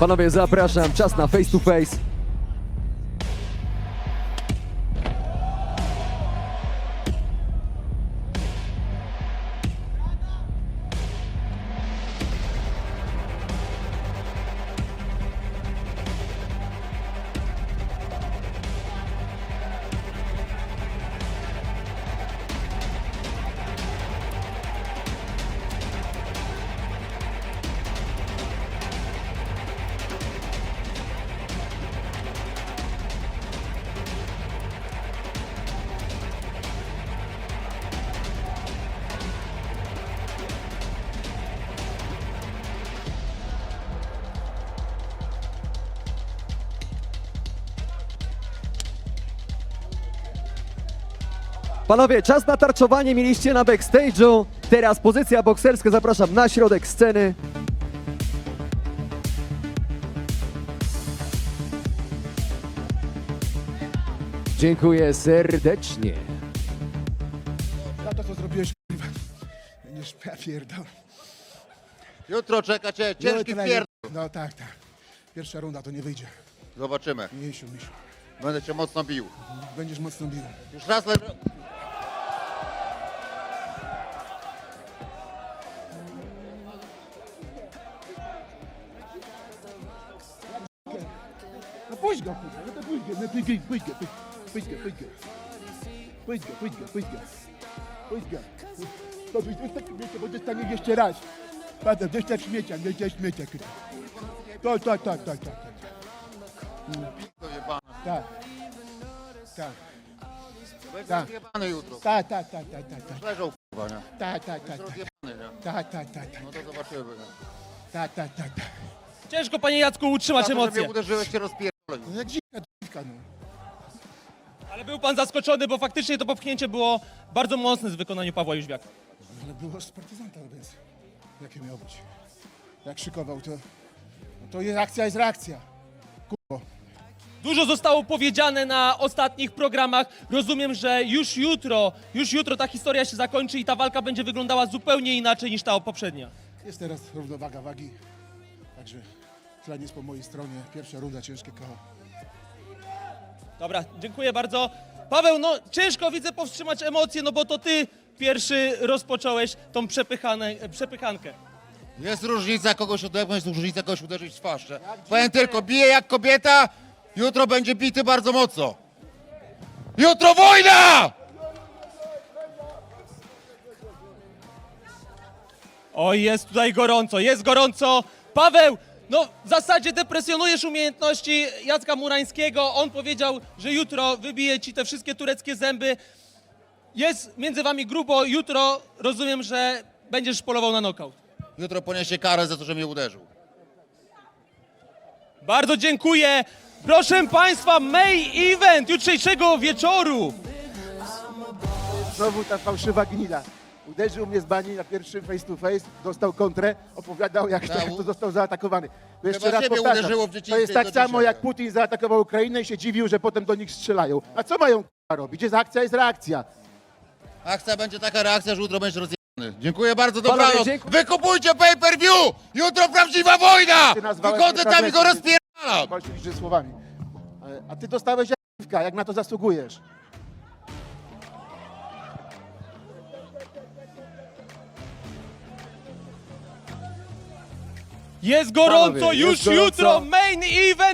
Panowie, zapraszam, czas na face to face. Panowie, czas na tarczowanie mieliście na backstage'u. Teraz pozycja bokserska, zapraszam na środek sceny. Dziękuję serdecznie. Za to, co zrobiłeś, kurwa. Będziesz ja pierdol. Jutro czeka cię ciężki Jutro- pierd... No tak, tak. Pierwsza runda to nie wyjdzie. Zobaczymy. Misiu, misiu. Będę cię mocno bił. Będziesz mocno bił. Już raz le... Pójdź go, kurwa. No to pójdź go, no pójdź go, pójdź go, pójdź go, pójdź go. Pójdź go, pójdź go, pójdź go. Pójdź go. To byś dostał śmiecia, bo dostaniesz jeszcze raz. Patrz, dostał śmiecia, nie dostał śmiecia, kurwa. Tak, tak, tak, tak, tak, tak. To. Tak. Tak, Będziesz rozjebany jutro. tak, tak, tak, tak, tak, tak. Leżał kurwa, nie? Tak, tak, tak, tak. Rozjebany, nie? Tak, tak, tak, tak. No to zobaczymy, nie? Tak, tak, tak, tak. Ciężko, panie Jacku, utrzymać Za to, że emocje. mnie uderzyłeś, cię rozpierdolę. No jak dziwka, dziwka, no. Ale był pan zaskoczony, bo faktycznie to popchnięcie było bardzo mocne z wykonania Pawła Jóźwiaka. Ale było z partyzanta, no więc jakie miało być? Jak szykował, to, no to jest akcja, jest reakcja. Kurwo. Dużo zostało powiedziane na ostatnich programach. Rozumiem, że już jutro, już jutro ta historia się zakończy i ta walka będzie wyglądała zupełnie inaczej niż ta poprzednia. Jest teraz równowaga wagi, także tlen jest po mojej stronie. Pierwsza runda, ciężkie koło. Dobra, dziękuję bardzo. Paweł, no ciężko widzę powstrzymać emocje, no bo to ty pierwszy rozpocząłeś tą przepychane, przepychankę. Jest różnica kogoś odepchnąć, jest różnica kogoś uderzyć w twarz. Powiem tylko, bije jak kobieta, jutro będzie bity bardzo mocno. Jutro wojna! Oj, jest tutaj gorąco, jest gorąco. Paweł, no w zasadzie depresjonujesz umiejętności Jacka Murańskiego. On powiedział, że jutro wybije ci te wszystkie tureckie zęby. Jest między wami grubo. Jutro rozumiem, że będziesz polował na nokaut. Jutro poniesie karę za to, że mnie uderzył. Bardzo dziękuję. Proszę Państwa, main event jutrzejszego wieczoru. Znowu ta fałszywa gnida. Uderzył mnie z bani na pierwszym face to face, dostał kontrę, opowiadał jak, jak to został zaatakowany. To jeszcze raz ciebie powtarzam, uderzyło w to jest i tak do samo dzisiaj. jak Putin zaatakował Ukrainę i się dziwił, że potem do nich strzelają. A co mają k***a, robić? Jest akcja, jest reakcja. Akcja będzie taka reakcja, że jutro będziesz rozjebany. Dziękuję bardzo, dobranoc. dziękuję. Wykupujcie pay per view! Jutro prawdziwa wojna! Ty nazwałeś Wychodzę mnie tam i go rozpierdalam! Liczy słowami. A- A ty dostałeś jak jak na to zasługujesz. Jest gorąco, Panowie, jest już gorąco. jutro main event